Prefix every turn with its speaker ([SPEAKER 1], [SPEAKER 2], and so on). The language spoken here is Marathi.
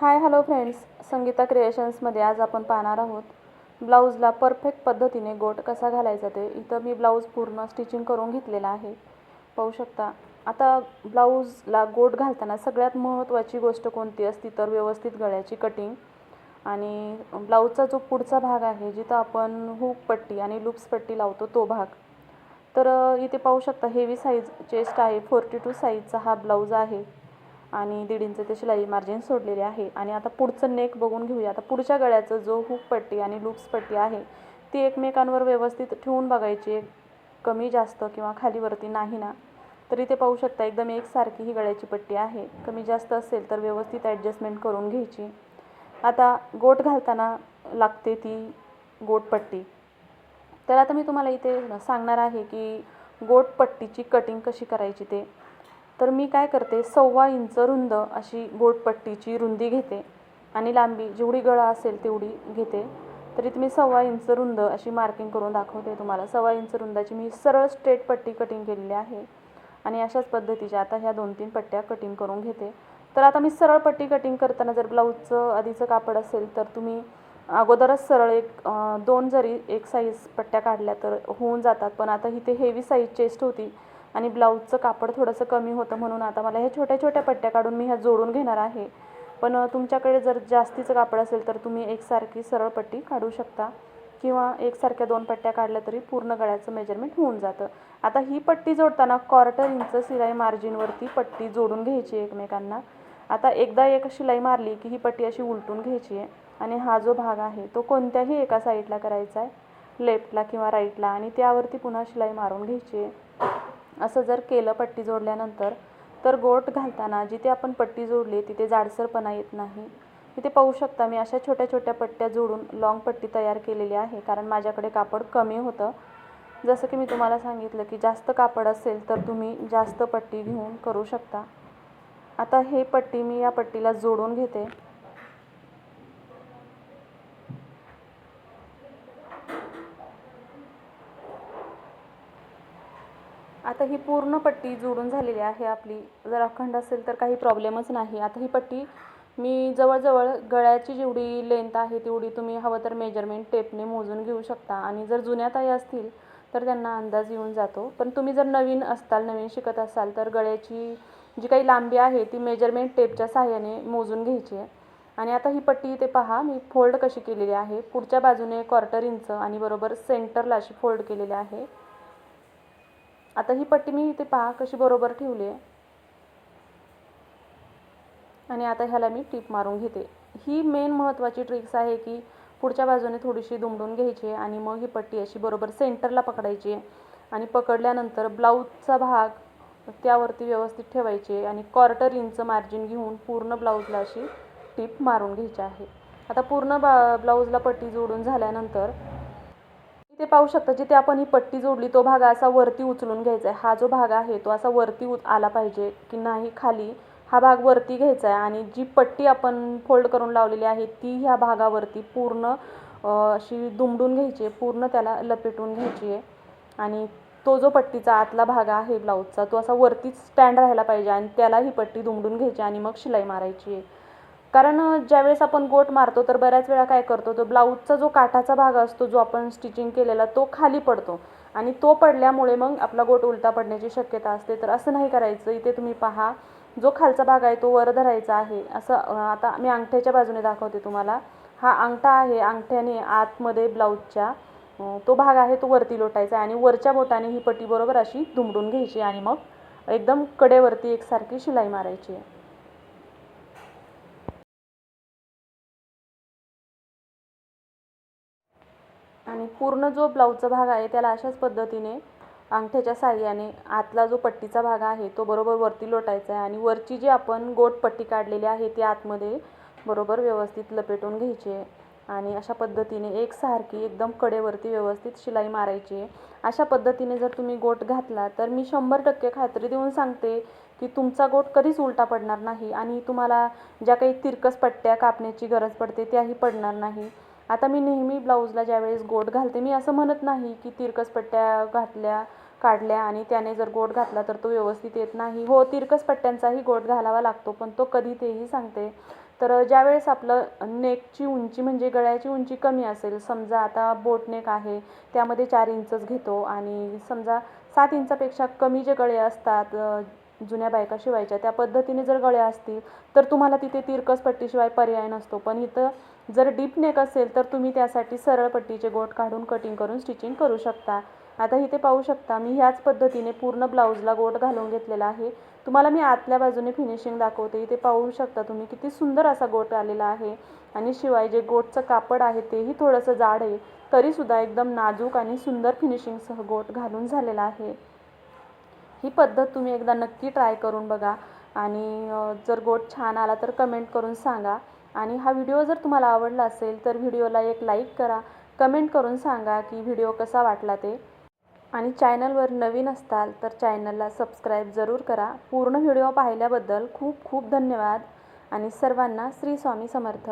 [SPEAKER 1] Hi hello friends. संगीता क्रिएशन्समध्ये आज आपण पाहणार आहोत ब्लाऊजला परफेक्ट पद्धतीने गोट कसा घालायचा ते. इथं मी ब्लाऊज पूर्ण स्टिचिंग करून घेतलेला आहे. पाहू शकता. आता ब्लाऊजला गोट घालताना सगळ्यात महत्त्वाची गोष्ट कोणती असती तर व्यवस्थित गळ्याची कटिंग आणि ब्लाऊजचा जो पुढचा भाग आहे जिथं आपण हुक पट्टी आणि लूप्स पट्टी लावतो तो भाग. तर इथे पाहू शकता हेवी साईज चेस्ट आहे फोर्टी टू साईजचा हा ब्लाऊज आहे. आणि दीड इंच ते शिलाई मार्जिन सोडलेले आहे. आणि आता पुढचं नेक बघून घेऊया. आता पुढच्या गळ्याचं जो हुक पट्टी आणि लूप्स पट्टी आहे ती एकमेकांवर व्यवस्थित ठेवून बघायची एक कमी जास्त किंवा खालीवरती नाही ना? तर इथे पाहू शकता एकदम एकसारखी ही गळ्याची पट्टी आहे. कमी जास्त असेल तर व्यवस्थित ॲडजस्टमेंट करून घ्यायची. आता गोट घालताना लागते ती गोटपट्टी तर आता मी तुम्हाला इथे सांगणार आहे की गोटपट्टीची कटिंग कशी करायची ते. तर मी काय करते सव्वा इंच रुंद अशी बोटपट्टीची रुंदी घेते आणि लांबी जेवढी गळा असेल तेवढी घेते. तरी तुम्ही सव्वा इंच रुंद अशी मार्किंग करून दाखवते तुम्हाला. सव्वा इंच रुंदाची मी सरळ स्ट्रेट पट्टी कटिंग केलेली आहे आणि अशाच पद्धतीच्या आता ह्या दोन तीन पट्ट्या कटिंग करून घेते. तर आता मी सरळ पट्टी कटिंग करताना जर ब्लाऊजचं आधीचं कापड असेल तर तुम्ही अगोदरच सरळ एक दोन जरी एक साईज पट्ट्या काढल्या तर होऊन जातात. पण आता इथे हेवी साईज चेस्ट होती. आणि ब्लाऊजचं कापड थोडंसं कमी होतं म्हणून आता मला ह्या छोट्या छोट्या पट्ट्या काढून मी ह्या जोडून घेणार आहे. पण तुमच्याकडे जर जास्तीचं कापड असेल तर तुम्ही एकसारखी सरळ पट्टी काढू शकता किंवा एकसारख्या दोन पट्ट्या काढल्या तरी पूर्ण गळ्याचं मेजरमेंट होऊन जातं. आता ही पट्टी जोडताना क्वार्टर इंच शिलाई मार्जिनवरती पट्टी जोडून घ्यायची एकमेकांना. आता एकदा एक शिलाई मारली की ही पट्टी अशी उलटून घ्यायची आहे आणि हा जो भाग आहे तो कोणत्याही एका साईडला करायचा आहे लेफ्टला किंवा राईटला आणि त्यावरती पुन्हा शिलाई मारून घ्यायची आहे. असं जर केलं पट्टी जोडल्यानंतर तर गोट घालताना जिथे आपण पट्टी जोडली तिथे जाडसरपणा येत नाही. तिथे पाहू शकता मी अशा छोट्या छोट्या पट्ट्या जोडून लॉंग पट्टी तयार केलेली आहे कारण माझ्याकडे कापड कमी होतं. जसं की मी तुम्हाला सांगितलं की जास्त कापड असेल तर तुम्ही जास्त पट्टी घेऊन करू शकता. आता हे पट्टी मी या पट्टीला जोडून घेते. आता ही पूर्ण पट्टी जोडून झालेली आहे आपली. जर अखंड असेल तर काही प्रॉब्लेमच नाही. आता ही पट्टी मी जवळजवळ गळ्याची जेवढी लेंथ आहे तेवढी तुम्ही हवं तर मेजरमेंट टेपने मोजून घेऊ शकता. आणि जर जुन्या ताई असतील तर त्यांना अंदाज येऊन जातो. पण तुम्ही जर नवीन असताल नवीन शिकत असाल तर गळ्याची जी काही लांबी आहे ती मेजरमेंट टेपच्या सहाय्याने मोजून घ्यायची आहे. आणि आता ही पट्टी इथे पहा मी फोल्ड कशी केलेली आहे. पुढच्या बाजूने क्वार्टर इंच आणि बरोबर सेंटरला अशी फोल्ड केलेली आहे. आता ही पट्टी मी इथे पहा कशी बरोबर ठेवली आहे. आणि आता ह्याला मी टीप मारून घेते. ही मेन महत्त्वाची ट्रिक्स आहे की पुढच्या बाजूने थोडीशी दुमडून घ्यायची आहे आणि मग ही पट्टी अशी बरोबर सेंटरला पकडायची आहे. आणि पकडल्यानंतर ब्लाऊजचा भाग त्यावरती व्यवस्थित ठेवायची आहे आणि क्वार्टर इंच मार्जिन घेऊन पूर्ण ब्लाऊजला अशी टीप मारून घ्यायची आहे. आता पूर्ण बा ब्लाऊजला पट्टी जोडून झाल्यानंतर ते पाहू शकता जिथे आपण ही पट्टी जोडली तो भाग असा वरती उचलून घ्यायचा आहे. हा जो भाग आहे तो असा वरती उच आला पाहिजे की नाही खाली. हा भाग वरती घ्यायचा आहे आणि जी पट्टी आपण फोल्ड करून लावलेली आहे ती ह्या भागावरती पूर्ण अशी दुमडून घ्यायची आहे. पूर्ण त्याला लपेटून घ्यायची आहे. आणि तो जो पट्टीचा आतला भाग आहे ब्लाऊजचा तो असा वरतीच स्टँड राहायला पाहिजे आणि त्याला ही पट्टी दुमडून घ्यायची आणि मग शिलाई मारायची आहे. कारण ज्यावेळेस आपण गोट मारतो तर बऱ्याच वेळा काय करतो तो ब्लाऊजचा जो काठाचा भाग असतो जो आपण स्टिचिंग केलेला तो खाली पडतो. आणि तो पडल्यामुळे मग आपला गोट उलटा पडण्याची शक्यता असते. तर असं नाही करायचं. इथे तुम्ही पहा जो खालचा भाग आहे तो वर धरायचा आहे. असं आता मी अंगठ्याच्या बाजूने दाखवते तुम्हाला. हा अंगठा आहे अंगठ्याने आतमध्ये ब्लाऊजच्या तो भाग आहे तो वरती लोटायचा आहे. आणि वरच्या बोटाने ही पट्टी बरोबर अशी दुमडून घ्यायची आणि मग एकदम कडेवरती एकसारखी शिलाई मारायची आहे. आणि पूर्ण जो ब्लाऊजचा भाग आहे त्याला अशाच पद्धतीने अंगठ्याच्या साह्याने आतला जो पट्टीचा भाग आहे तो बरोबर वरती लोटायचा आहे आणि वरची जी आपण गोट पट्टी काढलेली आहे ती आतमध्ये बरोबर व्यवस्थित लपेटून घ्यायची आहे. आणि अशा पद्धतीने एकसारखी एकदम कडेवरती व्यवस्थित शिलाई मारायची आहे. अशा पद्धतीने जर तुम्ही गोट घातला तर मी शंभर टक्के खात्री देऊन सांगते की तुमचा गोट कधीच उलटा पडणार नाही आणि तुम्हाला ज्या काही तिरकस पट्ट्या कापण्याची गरज पडते त्याही पडणार नाही. आता मी नेहमी ब्लाऊजला ज्यावेळेस गोट घालते मी असं म्हणत नाही की तिरकस पट्ट्या घातल्या काढल्या आणि त्याने जर गोट घातला तर तो व्यवस्थित येत नाही. हो तिरकस पट्ट्यांचाही गोट घालावा लागतो पण तो कधी तेही सांगते. तर ज्यावेळेस आपलं नेकची उंची म्हणजे गळ्याची उंची कमी असेल समजा आता बोट नेक आहे त्यामध्ये चार इंचच घेतो आणि समजा सात इंचापेक्षा कमी जे गळे असतात जुन्या बायका शिवायच्या त्या पद्धतीने जर गळ्या असतील तर तुम्हाला तिथे तिरकस पट्टीशिवाय पर्याय नसतो. पण इथं जर डीप नेक असेल तर तुम्ही त्यासाठी सरळ पट्टीचे गोट काढून कटिंग करून स्टिचिंग करू शकता. आता इथे पाहू शकता मी ह्याच पद्धतीने पूर्ण ब्लाऊजला गोट घालून घेतलेला आहे. तुम्हाला मी आतल्या बाजूने फिनिशिंग दाखवते. इथे पाहू शकता तुम्ही किती सुंदर असा गोट आलेला आहे. आणि शिवाय जे गोटचं कापड आहे तेही थोडंसं जाड आहे. तरीसुद्धा एकदम नाजूक आणि सुंदर फिनिशिंगसह गोट घालून झालेला आहे. ही पद्धत तुम्ही एकदा नक्की ट्राय करून बघा आणि जर गोट छान आला तर कमेंट करून सांगा. आणि हा व्हिडिओ जर तुम्हाला आवडला असेल तर व्हिडिओला एक लाईक करा. कमेंट करून सांगा की व्हिडिओ कसा वाटला ते. आणि चॅनलवर नवीन असताल तर चॅनलला सबस्क्राईब जरूर करा. पूर्ण व्हिडिओ पाहिल्याबद्दल खूप खूप धन्यवाद. आणि सर्वांना श्री स्वामी समर्थ.